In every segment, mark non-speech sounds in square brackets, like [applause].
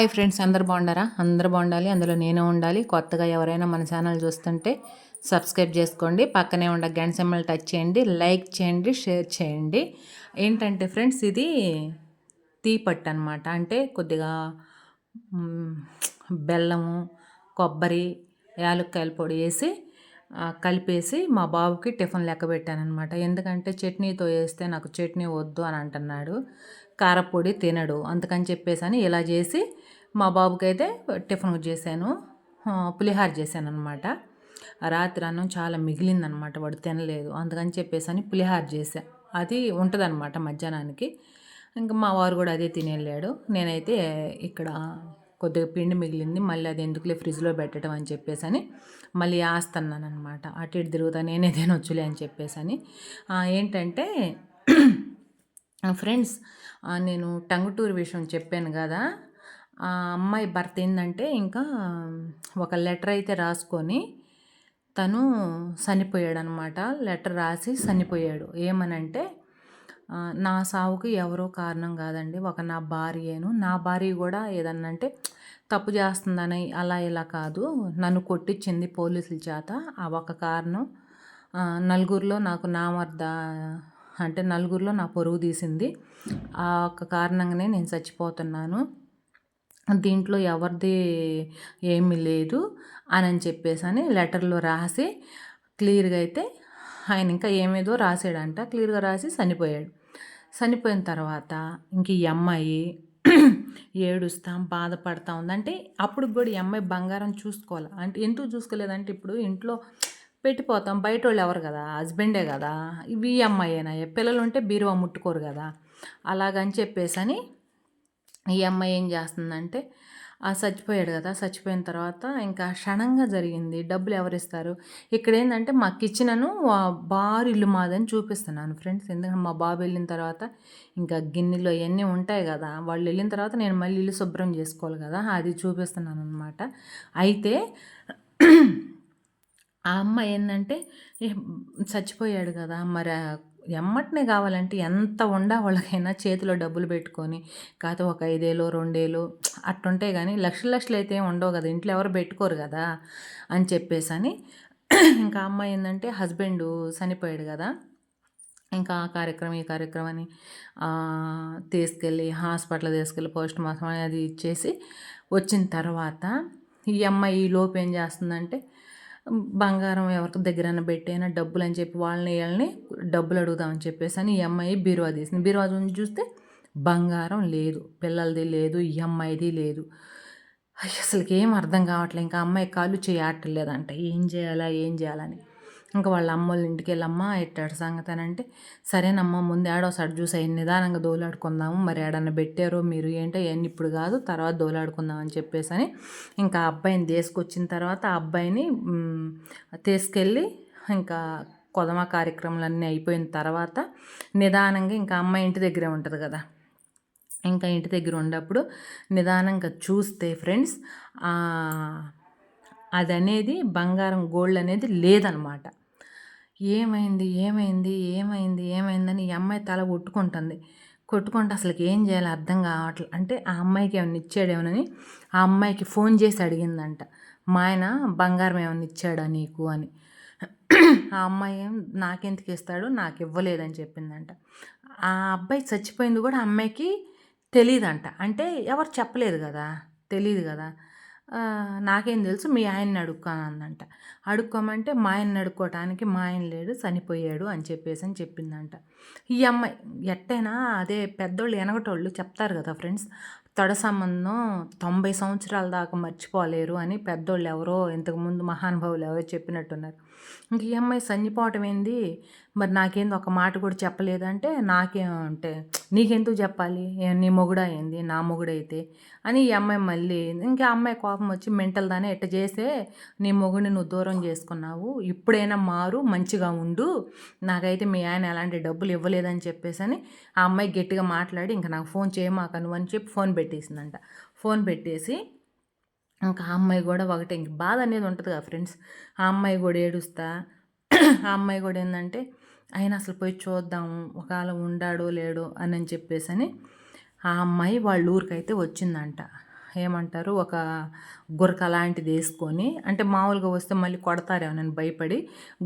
Hi friends అందరు బాగుండారా అందరు బాగుండాలి అందులో నేను ఉండాలి. కొత్తగా ఎవరైనా మన ఛానల్ చూస్తుంటే సబ్స్క్రైబ్ చేసుకోండి. పక్కనే ఉండ గంట సింబల్ టచ్ చేయండి లైక్ చేయండి షేర్ చేయండి. ఏంటంటే ఫ్రెండ్స్ ఇది తీపట్టు అనమాట అంటే కొద్దిగా బెల్లము కొబ్బరి యాలక్కాయల పొడి వేసి కలిపేసి మా బాబుకి టిఫిన్ లెక్క పెట్టానమాట ఎందుకంటే చట్నీతో వేస్తే నాకు చట్నీ వద్దు అని అంటున్నాడు. కారపొడి తినడు. అందుకని చెప్పేసి అని ఇలా చేసి మా బాబుకి అయితే టిఫిన్ చేశాను. పులిహార చేశాను అనమాట రాత్రి అన్నం చాలా మిగిలిందనమాట వాడు తినలేదు. అందుకని చెప్పేసి అని పులిహార చేశా. అది ఉంటుందన్నమాట మధ్యాహ్నానికి. ఇంకా మా వారు కూడా అదే తినేళ్ళాడు. నేనైతే ఇక్కడ కొద్దిగా పిండి మిగిలింది. మళ్ళీ అది ఎందుకులే ఫ్రిడ్జ్లో పెట్టడం అని చెప్పేసి అని మళ్ళీ ఆస్తున్నాను అనమాట అటు ఇటు తిరుగుతా నేనే తినొచ్చులే అని చెప్పేసి అని ఏంటంటే ఫ్రెండ్స్ నేను టంగుటూరు విషయం చెప్పాను కదా ఆ అమ్మాయి భర్త ఏంటంటే ఇంకా ఒక లెటర్ అయితే రాసుకొని తను చనిపోయాడు అనమాట లెటర్ రాసి చనిపోయాడు. ఏమనంటే నా సావుకి ఎవరో కారణం కాదండి. ఒక నా భార్యను నా భార్య కూడా ఏదన్నంటే తప్పు చేస్తుందని అలా ఇలా కాదు. నన్ను కొట్టించింది పోలీసుల చేత. ఆ ఒక కారణం నలుగురిలో నాకు నామర్ద అంటే నలుగురిలో నా పొరుగు తీసింది. ఆ ఒక్క కారణంగానే నేను చచ్చిపోతున్నాను. దీంట్లో ఎవరిది ఏమీ లేదు అని చెప్పేసి అని లెటర్లో రాసి క్లియర్గా అయితే ఆయన ఇంకా ఏమేదో రాసాడంట క్లియర్గా రాసి చనిపోయాడు. చనిపోయిన తర్వాత ఇంక ఈ అమ్మాయి ఏడుస్తాం బాధపడతా ఉందంటే అప్పుడు కూడా ఈ అమ్మాయి బంగారం చూసుకోవాలి? అంటే ఎందుకు చూసుకోలేదంటే ఇప్పుడు ఇంట్లో పెట్టిపోతాం. బయట వాళ్ళు ఎవరు కదా? హస్బెండే కదా? ఇవి ఈ అమ్మాయేనా? పిల్లలు ఉంటే బీరువా ముట్టుకోరు కదా? అలాగని చెప్పేసని ఈ అమ్మాయి ఏం చేస్తుందంటే ఆ చచ్చిపోయాడు కదా? చచ్చిపోయిన తర్వాత ఇంకా క్షణంగా జరిగింది. డబ్బులు ఎవరిస్తారు? ఇక్కడ ఏంటంటే మా కిచెనను బారు ఇల్లు మాదని చూపిస్తున్నాను ఫ్రెండ్స్. ఎందుకంటే మా బాబు వెళ్ళిన తర్వాత ఇంకా గిన్నెలు అవన్నీ ఉంటాయి కదా? వాళ్ళు వెళ్ళిన తర్వాత నేను మళ్ళీ ఇల్లు శుభ్రం చేసుకోవాలి కదా? అది చూపిస్తున్నాను అనమాట అయితే ఆ అమ్మ ఏంటంటే చచ్చిపోయాడు కదా మరి ఎమ్మటనే కావాలంటే ఎంత ఉండా వాళ్ళకైనా చేతిలో డబ్బులు పెట్టుకొని కాకపోతే ఒక ఐదేలో రెండేలో అట్టుంటే కానీ లక్షలు లక్షలు అయితే ఉండవు కదా ఇంట్లో ఎవరు పెట్టుకోరు కదా అని చెప్పేసి అని ఇంకా అమ్మాయి ఏంటంటే హస్బెండ్ చనిపోయాడు కదా ఇంకా ఆ కార్యక్రమం ఈ కార్యక్రమం అని తీసుకెళ్ళి హాస్పిటల్ తీసుకెళ్ళి పోస్ట్ మార్టం అది ఇచ్చేసి వచ్చిన తర్వాత ఈ అమ్మాయి ఈ లోపు ఏం చేస్తుందంటే బంగారం ఎవరికి దగ్గర పెట్టైనా డబ్బులు అని చెప్పి వాళ్ళని వీళ్ళని డబ్బులు అడుగుదామని చెప్పేసి అని ఈ అమ్మాయి బీరువా తీసింది. బీరువా చూస్తే బంగారం లేదు పిల్లలది లేదు ఈ అమ్మాయిది లేదు. అసలుకి ఏం అర్థం కావట్లేదు ఇంకా అమ్మాయి కాళ్ళు చేయట్లేదంట ఏం చేయాలా ఏం చేయాలని ఇంకా వాళ్ళ అమ్మ వాళ్ళ ఇంటికి వెళ్ళమ్మా ఎట్టాడు సంగతి అని అంటే సరేనమ్మా ముందు ఆడో చూసి అయ్యి నిదానంగా దోలాడుకుందాము. మరి ఏడన్నా పెట్టారో మీరు ఏంటో ఏం ఇప్పుడు కాదు తర్వాత దోలాడుకుందాం అని చెప్పేసి అని ఇంకా అబ్బాయిని తీసుకొచ్చిన తర్వాత ఆ అబ్బాయిని తీసుకెళ్ళి ఇంకా కొదమ కార్యక్రమాలన్నీ అయిపోయిన తర్వాత నిదానంగా ఇంకా అమ్మాయి ఇంటి దగ్గరే ఉంటుంది కదా. ఇంకా ఇంటి దగ్గర ఉన్నప్పుడు నిదానంగా చూస్తే ఫ్రెండ్స్ అది అనేది బంగారం గోల్డ్ అనేది లేదనమాట. ఏమైంది ఏమైంది ఏమైంది ఏమైందని ఈ అమ్మాయి తల కొట్టుకుంటుంది. కొట్టుకుంటే అసలుకి ఏం చేయాలో అర్థం కావట్లేదు అంటే ఆ అమ్మాయికి ఏమైనా ఇచ్చాడేమోనని ఆ అమ్మాయికి ఫోన్ చేసి అడిగిందంట. మా ఆయన బంగారం ఏమైనా ఇచ్చాడా నీకు? అని. ఆ అమ్మాయి ఏం నాకెందుకు ఇస్తాడు? నాకు ఇవ్వలేదని చెప్పిందంట. ఆ అబ్బాయి చచ్చిపోయింది కూడా అమ్మాయికి తెలియదంట అంటే ఎవరు చెప్పలేదు కదా తెలియదు కదా. నాకేం తెలుసు మీ ఆయన్ని అడుక్కాను అందంట అడుక్కోమంటే మా ఆయన్ని అడుక్కోవటానికి మా ఆయన లేడు చనిపోయాడు అని చెప్పేసి అని చెప్పిందంట. ఈ అమ్మాయి ఎట్టైనా అదే పెద్దోళ్ళు ఎనగటోళ్ళు చెప్తారు కదా ఫ్రెండ్స్ తొడ సంబంధం తొంభై సంవత్సరాల దాకా మర్చిపోలేరు అని పెద్దోళ్ళు ఎవరో ఇంతకుముందు మహానుభావులు ఎవరో చెప్పినట్టున్నారు. ఇంక ఈ అమ్మాయి చనిపోవటం ఏంది? మరి నాకేంది ఒక మాట కూడా చెప్పలేదంటే నాకేమంటే నీకెందుకు చెప్పాలి? నీ మొగుడు అయింది నా మొగుడైతే అని ఈ అమ్మాయి మళ్ళీ ఇంకా అమ్మాయి కోపం వచ్చి మెంటల్ దానే ఎట్ట చేసే నీ మొగుడిని నువ్వు దూరం చేసుకున్నావు ఇప్పుడైనా మారు మంచిగా ఉండు నాకైతే మీ ఆయన ఎలాంటి డబ్బులు ఇవ్వలేదని చెప్పేసి అని ఆ అమ్మాయి గట్టిగా మాట్లాడి ఇంకా నాకు ఫోన్ చేయమాక నువ్వు అని చెప్పి ఫోన్ పెట్టేసిందంట. ఫోన్ పెట్టేసి ఇంకా ఆ అమ్మాయి కూడా ఒకటే ఇంక బాధ అనేది ఉంటుంది కదా ఫ్రెండ్స్. ఆ అమ్మాయి కూడా ఏడుస్తా. [clears throat] ఆ అమ్మాయి కూడా ఏంటంటే ఆయన అసలు పోయి చూద్దాము ఒకవేళ ఉండాడో లేడో అని చెప్పేసి అని ఆ అమ్మాయి వాళ్ళ ఊరికైతే వచ్చిందంట. ఏమంటారు? ఒక గురక లాంటిది వేసుకొని అంటే మామూలుగా వస్తే మళ్ళీ కొడతారేమోనని భయపడి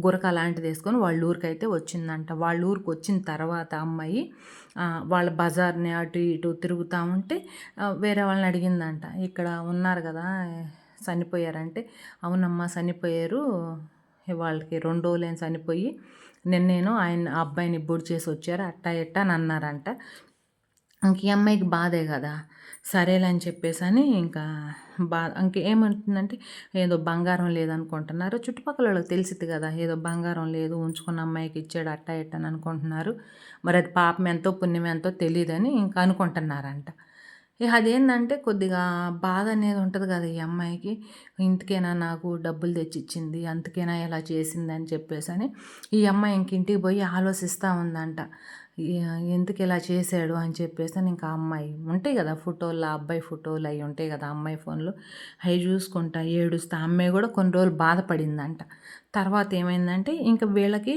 గురక లాంటిది వేసుకొని వాళ్ళ ఊరికైతే వచ్చిందంట. వాళ్ళ ఊరికి వచ్చిన తర్వాత అమ్మాయి వాళ్ళ బజార్ని అటు ఇటు తిరుగుతూ ఉంటే వేరే వాళ్ళని అడిగిందంట. ఇక్కడ ఉన్నారు కదా చనిపోయారంటే. అవునమ్మా చనిపోయారు. వాళ్ళకి రెండు రోజులేం చనిపోయి నిన్నేను ఆయన అబ్బాయిని బుడి చేసి వచ్చారు అట్టా ఇట్టా అని అన్నారంట. ఇంక ఈ అమ్మాయికి బాధే కదా. సరేలే అని చెప్పేసి అని ఇంకా బా ఇంకేమంటుందంటే ఏదో బంగారం లేదనుకుంటున్నారు. చుట్టుపక్కల వాళ్ళకి తెలిసింది కదా ఏదో బంగారం లేదు ఉంచుకున్న అమ్మాయికి ఇచ్చాడు అట్ట ఇట్టని అనుకుంటున్నారు. మరి అది పాపం ఎంతో పుణ్యం ఎంతో తెలియదని ఇంకా అనుకుంటున్నారంట. ఇక అదేంటంటే కొద్దిగా బాధ అనేది ఉంటుంది కదా ఈ అమ్మాయికి. ఇంతకైనా నాకు డబ్బులు తెచ్చిచ్చింది అంతకైనా ఇలా చేసింది అని చెప్పేసి అని ఈ అమ్మాయి ఇంక ఇంటికి పోయి ఆలోచిస్తూ ఉందంట. ఎందుకు ఇలా చేశాడు అని చెప్పేసి అని ఇంకా అమ్మాయి ఉంటాయి కదా ఫోటోలు ఆ అబ్బాయి ఫోటోలు అవి ఉంటాయి కదా అమ్మాయి ఫోన్లు. అవి చూసుకుంటా ఏడుస్తా. అమ్మాయి కూడా కొన్ని రోజులు బాధపడిందంట. తర్వాత ఏమైందంటే ఇంకా వీళ్ళకి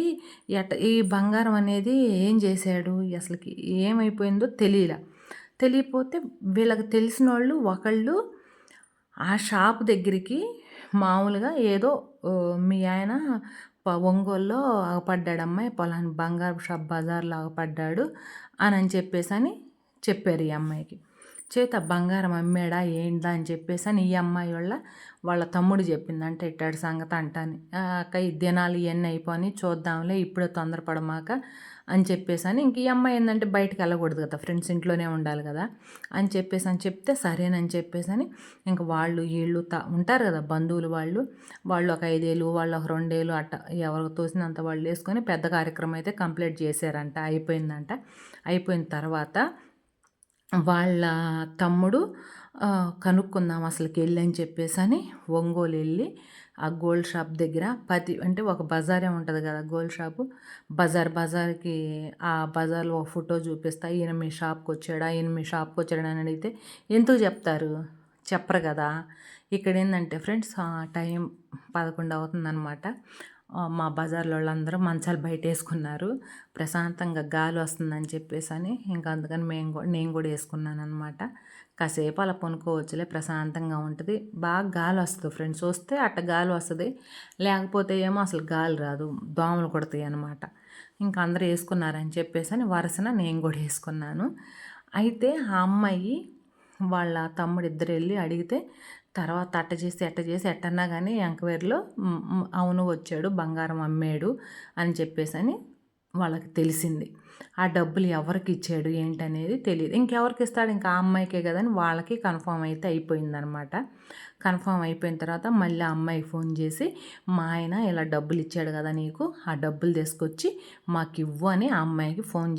ఎట ఈ బంగారం అనేది ఏం చేశాడు అసలుకి ఏమైపోయిందో తెలియలే. తెలియపోతే వీళ్ళకి తెలిసిన వాళ్ళు ఒకళ్ళు ఆ షాప్ దగ్గరికి మామూలుగా ఏదో మీ ఆయన ఒంగోల్లో ఆగపడ్డాడు అమ్మాయి పొలాన్ని బంగారు షాప్ బజార్లో ఆగపడ్డాడు అని అని చెప్పేసి అని చెప్పారు ఈ అమ్మాయికి. చేత బంగారం అమ్మాడా ఏందా అని చెప్పేసి అని ఈ అమ్మాయి వాళ్ళ వాళ్ళ తమ్ముడు చెప్పిందంట ఇట్టాడు సంగతి అంటాను. అక్క ఈ దినాలు ఇవన్నీ అయిపోయి చూద్దాంలే ఇప్పుడే తొందరపడమాక అని చెప్పేసి అని ఇంక ఈ అమ్మాయి ఏంటంటే బయటకు వెళ్ళకూడదు కదా ఫ్రెండ్స్ ఇంట్లోనే ఉండాలి కదా అని చెప్పేసి అని చెప్తే సరేనని చెప్పేసి అని ఇంక వాళ్ళు వీళ్ళు తా ఉంటారు కదా బంధువులు వాళ్ళు వాళ్ళు ఒక ఐదేళ్ళు వాళ్ళు ఒక రెండేళ్ళు అట్ట ఎవరికి తోసినంత వాళ్ళు వేసుకొని పెద్ద కార్యక్రమం అయితే కంప్లీట్ చేశారంట. అయిపోయిందంట. అయిపోయిన తర్వాత వాళ్ళ తమ్ముడు కనుక్కుందాం అసలుకి వెళ్ళి అని చెప్పేసి అని ఒంగోలు వెళ్ళి ఆ గోల్డ్ షాప్ దగ్గర ప్రతి అంటే ఒక బజారే ఉంటుంది కదా గోల్డ్ షాపు బజార్ బజార్కి ఆ బజార్లో ఒక ఫోటో చూపిస్తా ఈయన మీ షాప్కి వచ్చాడా ఈయన మీ షాప్కి వచ్చాడా అని అడిగితే ఎందుకు చెప్తారు? చెప్పరు కదా? ఇక్కడ ఏంటంటే ఫ్రెండ్స్ టైం పదకొండు అవుతుందన్నమాట. మా బజార్లో వాళ్ళందరూ మంచాలు బయట వేసుకున్నారు ప్రశాంతంగా గాలి వస్తుందని చెప్పేసి అని ఇంకా అందుకని మేము నేను కూడా వేసుకున్నాను అనమాట కాసేపు అలా పనుకోవచ్చులే ప్రశాంతంగా ఉంటుంది. బాగా గాలి వస్తుంది ఫ్రెండ్స్. వస్తే అట్ట గాలి వస్తుంది. లేకపోతే ఏమో అసలు గాలి రాదు. దోమలు కొడతాయి అనమాట ఇంకా అందరూ వేసుకున్నారని చెప్పేసి అని వరుసన నేను కూడా వేసుకున్నాను. అయితే ఆ అమ్మాయి వాళ్ళ తమ్ముడు ఇద్దరు వెళ్ళి అడిగితే తర్వాత అట్ట చేసి ఎట్ట చేసి ఎట్టన్నా కానీ ఎంక్వైరీలో అవును వచ్చాడు బంగారం అమ్మాడు అని చెప్పేసి అని వాళ్ళకి తెలిసింది. ఆ డబ్బులు ఎవరికి ఇచ్చాడు ఏంటనేది తెలియదు. ఇంకెవరికి ఇస్తాడు? ఇంకా ఆ అమ్మాయికే కదని వాళ్ళకి కన్ఫామ్ అయితే అయిపోయిందనమాట. కన్ఫామ్ అయిపోయిన తర్వాత మళ్ళీ ఆ అమ్మాయికి ఫోన్ చేసి మా ఆయన ఇలా డబ్బులు ఇచ్చాడు కదా నీకు ఆ డబ్బులు తీసుకొచ్చి మాకు ఇవ్వు అని ఆ అమ్మాయికి ఫోన్